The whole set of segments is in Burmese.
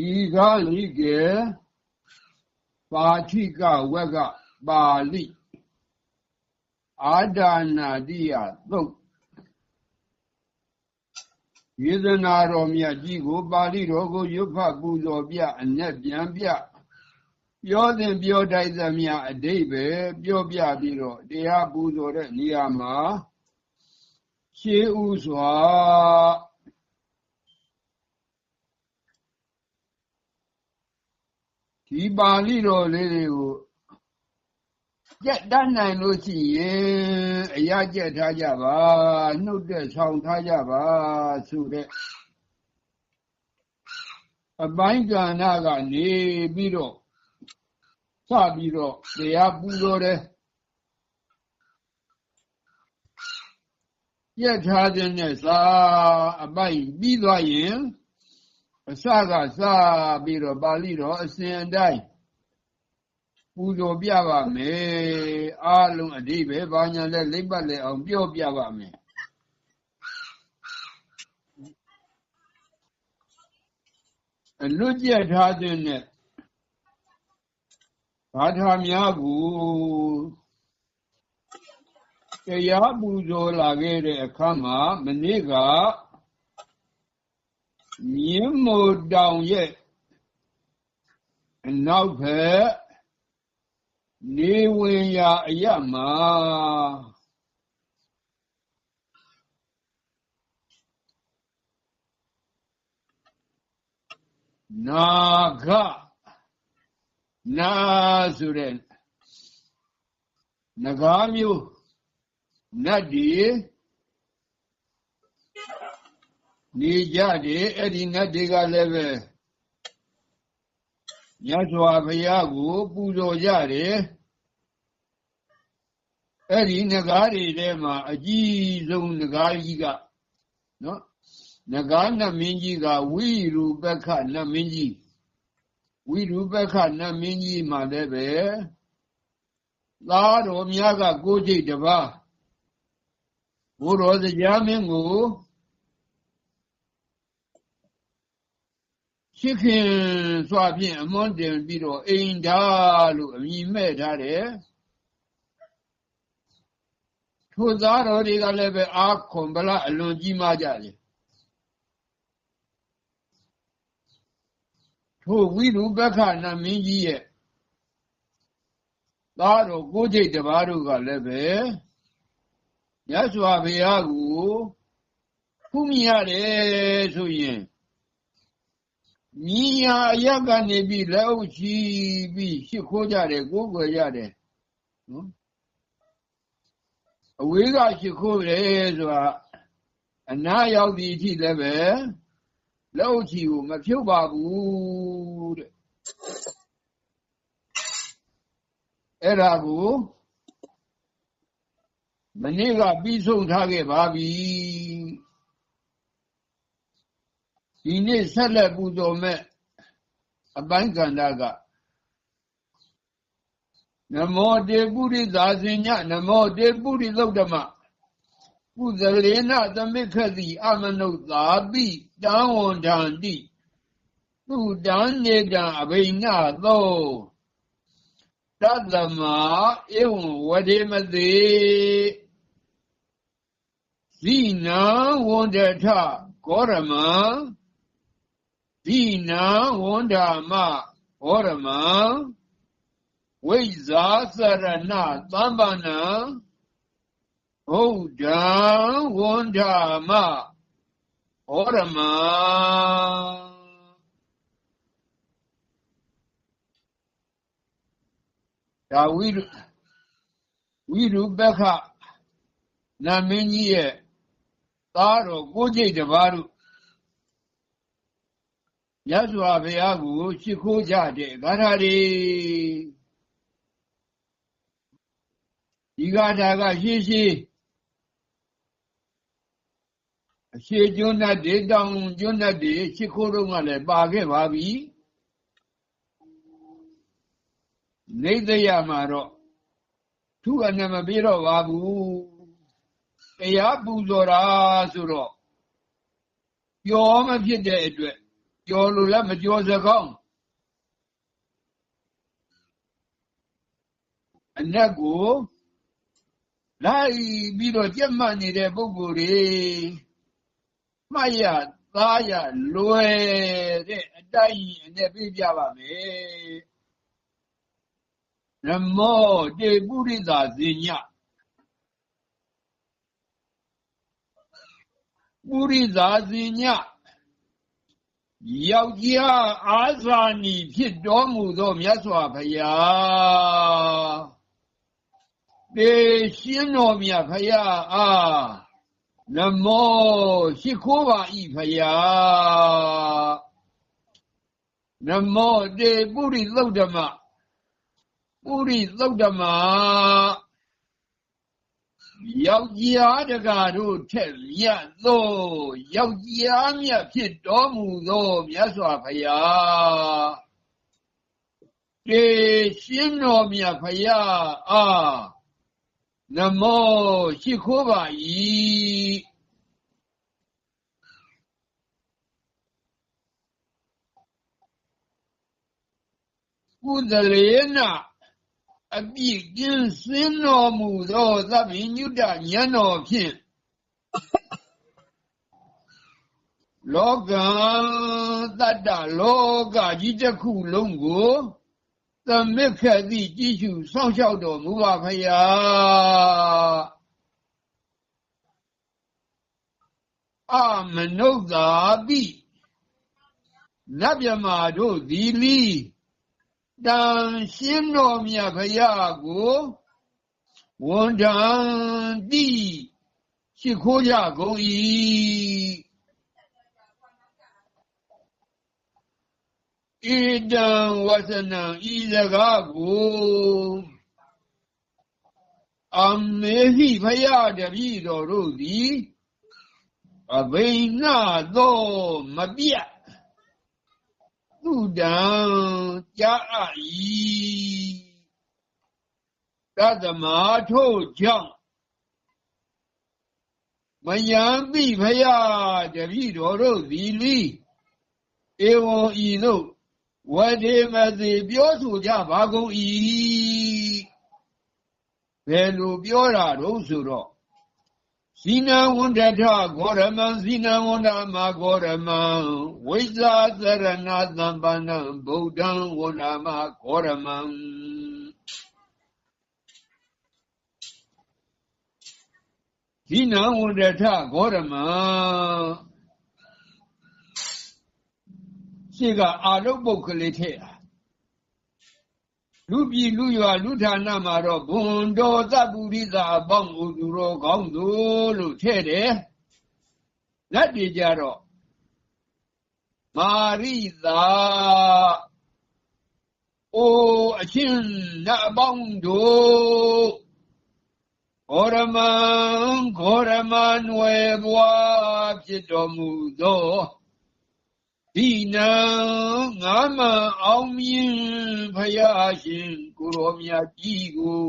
ဤကားလိကေပါထိကဝက်ကပါဠိအာဒါနာတိယသုတ်ယေဒနာတော်မြတ်ကြီးကိုပါဠိတော်ကိုရွတ်ဖတ်ပူဇော်ပြအ내ပြန်ပြပြောတဲ့ပြောတိုက်သမျှအတိတ်ပဲပြောပြပြီးတော့တရားပူဇော်တဲ့နေရာမှာရှေးဥစွာ ဒီပါဠိတော်လေးတွေကိုကြက်တတ်နိုင်လို့ရှိရင်အရာကြက်ထားကြပါနှုတ်တဲ့ဆောင်ထားကြပါဆိုတဲ့အပိုင်းကဏ္ဍကနေပြီးတော့စပြီးတော့တရားပူဇော်တယ်ကြက်ထားတဲ့နဲ့စာအပိုင်းပြီးသွားရင် အစကစပြီးတော့ပါဠိတော်အစဉ်အတိုင်းပူဇော်ပြပါမယ်အားလုံးအဓိပ္ပာယ်ဘာညာလဲလိမ့်ပတ်လေအောင်ပြောပြပါမယ်အလွတ်ကျက်ထားတဲ့နဲ့ဘာသာများကိုတရားပူဇော်လာခဲ့တဲ့အခါမှာမနေ့က မြင်းမို့တောင်ရဲ့အနောက်ဘက်နေဝင်ရာအရမှာနာဂနာဆိုတဲ့နဂါမျိုးနတ်ဒီ နေကြတယ်အဲ့ဒီနတ်တွေကလည်းပဲမြတ်စွာဘုရားကိုပူဇော်ကြတယ်အဲ့ဒီငကားတွေထဲမှာအကြီးဆုံးငကားကြီးကနော်ငကားနတ်မင်းကြီးကဝိရူပက္ခနတ်မင်းကြီးဝိရူပက္ခနတ်မင်းကြီးမှာလည်းပဲသားတော်များကကိုးကြိတ်တပါးဘုရောစကြာမင်းကို ရှိခင်စွာဖြင့်အမွန်းတင်ပြီးတော့အိမ်ဓာလို့အမည်မဲ့ထားတယ်ထိုသားတော်တွေကလည်းပဲအာခွန်ဗလအလွန်ကြီးမားကြတယ်ထိုဝိရုပက္ခနာမင်းကြီးရဲ့သားတော်ကိုကြိတ်တပါးတို့ကလည်းပဲရသော်ဘုရားကိုဖူးမြရတယ်ဆိုရင် မြည်ရာအရကနေပြီးလက်အုပ်ချီပြီးရှ िख ိုးကြတယ်ကိုးကွယ်ကြတယ်နော်အဝေးကရှ िख ိုးတယ်ဆိုတာအနာရောက်ဒီအထိလည်းပဲလက်အုပ်ချီကိုမဖြုတ်ပါဘူးတဲ့အဲ့ဒါကိုမနေ့ကပြီးဆုံးထားခဲ့ပါပြီ ဒီနေ့ဆက်လက်ပူဇော်မဲ့အပိုင်းကန္တာကနမောတေပုရိသာစင်ညနမောတေပုရိသုတ်ဓမ္မပုဇလေနသမိခတိအမနုသာပိတံဝန္တန္တိသူတံနေတံအဘိနသောတသမဧဝံဝဒေမတိဇိနံဝန္တထဂောရမံ ဒိနာဝန္ဓာမဟောရမံဝိဇာစရဏသမ္ပနံဘုဒ္ဓံဝန္ဓာမဟောရမံဒါဝိဝိရုပက္ခနာမင်းကြီးရဲ့သားတော်ကိုကြိတ်တပါးတို့ မြတ်စွာဘုရားကို ရှ िख ိုးကြတဲ့ဂါထာတွေဒီဂါထာကရှေးရှေးအရှိကျွန်းတ်တွေတောင်ကျွန်းတ်တွေရှ िख ိုးတော့ကလည်းပါခဲ့ပါပြီနေသရမှာတော့သူအနေမပြေတော့ပါဘူးတရားပူဇော်တာဆိုတော့ပျော်မဖြစ်တဲ့အတွက် ကြော်လို့လည်းမကြော်စကောင်းအနက်ကိုလိုက်ပြီးတော့ကြက်မှတ်နေတဲ့ပုဂ္ဂိုလ်တွေမှတ်ရသားရလွယ်တဲ့အတိုင်းအနဲ့ပြပြပါမယ်နမောတေပုရိသာဇိညပုရိသာဇိည ယောက်ျားအာဇာနည်ဖြစ်တော်မူသောမြတ်စွာဘုရားတေရှင်တော်မြတ်ဘုရားအားနမောရှိခိုးပါဤဘုရားနမောတေပုရိသုတ်ဓမ္မပုရိသုတ်ဓမ္မ ယောက်ျားတကာတို့ထက်မြတ်သောယောက်ျားမြတ်ဖြစ်တော်မူသောမြတ်စွာဘုရားတေရှင်တော်မြတ်ဘုရားအားနမောရှိခိုးပါ၏ကုသလေန အပြည့်ကင်းစင်းတော်မူသောသဗ္ဗညုတဉာဏ်တော်ဖြင့်လောကတတ္တလောကကြီးတစ်ခုလုံးကိုသမစ်ခက်သည့်ကြည်ရှုစောင့်ရှောက်တော်မူပါဖရာအမနုဿာပိနတ်မြမာတို့သည်လီ တန်ရှင်းတော်မြတ်ဖရာကိုဝန်တန်တိရှိခိုးကြကုန်၏ဣဒံဝဆနံဤစကားကိုအမေဟိဖယားတပည့်တော်တို့သည်အဘိနာ သောမပြတ်သူတံကြားအ၏တသမထို့ကြောင့်မယံပိဖယားတပည့်တော်တို့သည်လီဧဝံဤသို့ဝတိမသိပြောဆိုကြပါကုန်၏ဘယ်လိုပြောတာတော့ဆိုတော့ ဇိနဝန္တထဂေါရမံဇိနဝန္တမဂေါရမံဝိဇာသရဏသံပန္နဗုဒ္ဓံဝန္တမဂေါရမံဇိနဝန္တထဂေါရမံရှိကအာလုပုတ်ကလေးထဲ လူပြည်လူရွာလူဌာနမှာတော့ဘွန်တော်သပုရိသအပေါင်းကိုသူတော်ကောင်းသူလို့ထဲ့တယ်လက်တွေကြတော့မာရိသာအိုအချင်းနတ်အပေါင်းတို့ဂေါရမံဂေါရမံဝေဘွားဖြစ်တော်မူသော ဒီနံငါမအောင်မြင်ဖယားရှင်ကိုရောမြတ်ကြီးကို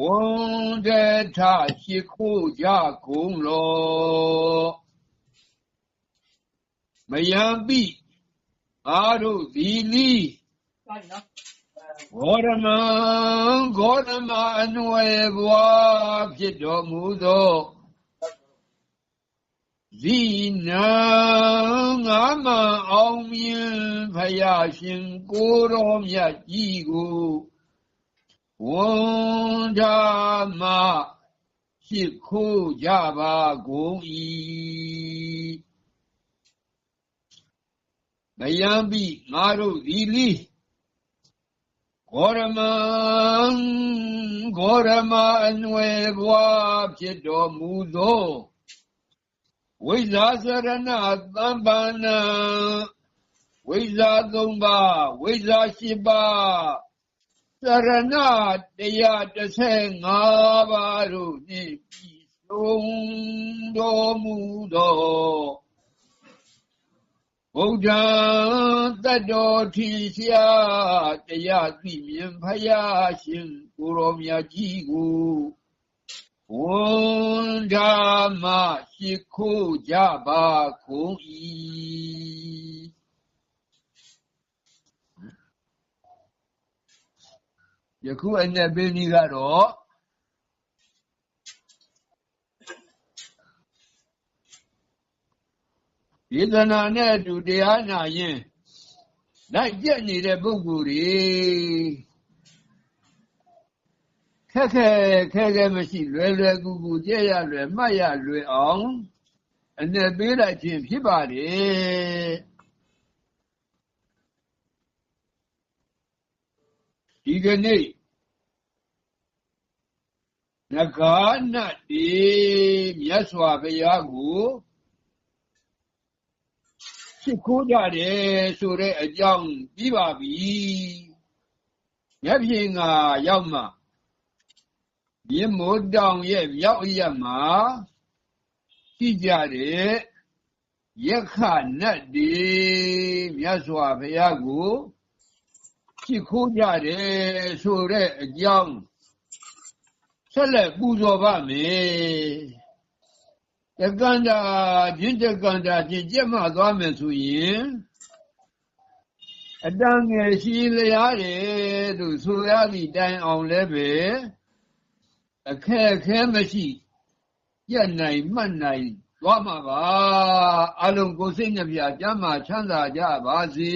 ဝန်တထရှိခိုးကြကုန်လောမယံပိအားတို့ဒီလီဂေါရမံဂေါရမအနွယ်ဘွားဖြစ်တော်မူသော ဇိနာငါမအောင်မြင်ဖယားရှင်ကိုတော်မြတ်ကြီးကိုဝန်ဓာမရှိခိုးကြပါကုန်၏မယံပိငါတို့ဒီလီဂေါရမံဂေါရမအနွယ်ဘွားဖြစ်တော်မူသော ဝိဇာစရဏသံပါဏံဝိဇာသုံးပါးဝိဇာရှိပါးစရဏတရား35ပါးတို့နှင့်ပြည်စုံတော်မူသောဗုဒ္ဓံတတ္တော်ထင်ရှားတရားသိမြင်ဖယားရှင်ကိုရောမြတ်ကြီးကို ဝန်ဓမ္မရှိခိုးကြပါကုန်၏ယခုအနက်ပေးနည်းကတော့ယေဒနာနဲ့အတူတရားနာရင်လိုက်ပြက်နေတဲ့ပုဂ္ဂိုလ်တွေ ခက်ခဲခဲခဲမရှိလွယ်လွယ်ကူကူကြည့်ရလွယ်မှတ်ရလွယ်အောင်အ내ပေးလိုက်ခြင်းဖြစ်ပါတယ်ဒီကနေ့နဂါနတိမြတ်စွာဘုရားကိုရှိခိုးကြတယ်ဆိုတဲ့အကြောင်းပြီးပါပြီမြတ်ပြင်ကရောက်မှ မြင်းမိုးတောင်ရဲ့မြောက်အရက်မှာရှိကြတဲ့ယက္ခနတ်ဒီမြတ်စွာဘုရားကိုရှိခိုးကြတယ်ဆိုတဲ့အကြောင်းဆက်လက်ပူဇော်ပါမယ်တက္ကန္တာပြင်းတက္ကန္တာဖြင့်ကြက်မှသွားမယ်ဆိုရင်အတန်ငယ်ရှိလျားတယ်လို့ဆိုရသည့်တိုင်အောင်လည်းပဲ အခက်အခဲမရှိပြတ်နိုင်မှတ်နိုင်သွားမှာပါအလုံးကိုယ်စိတ်နှပြကျမ်းမာချမ်းသာကြပါစေ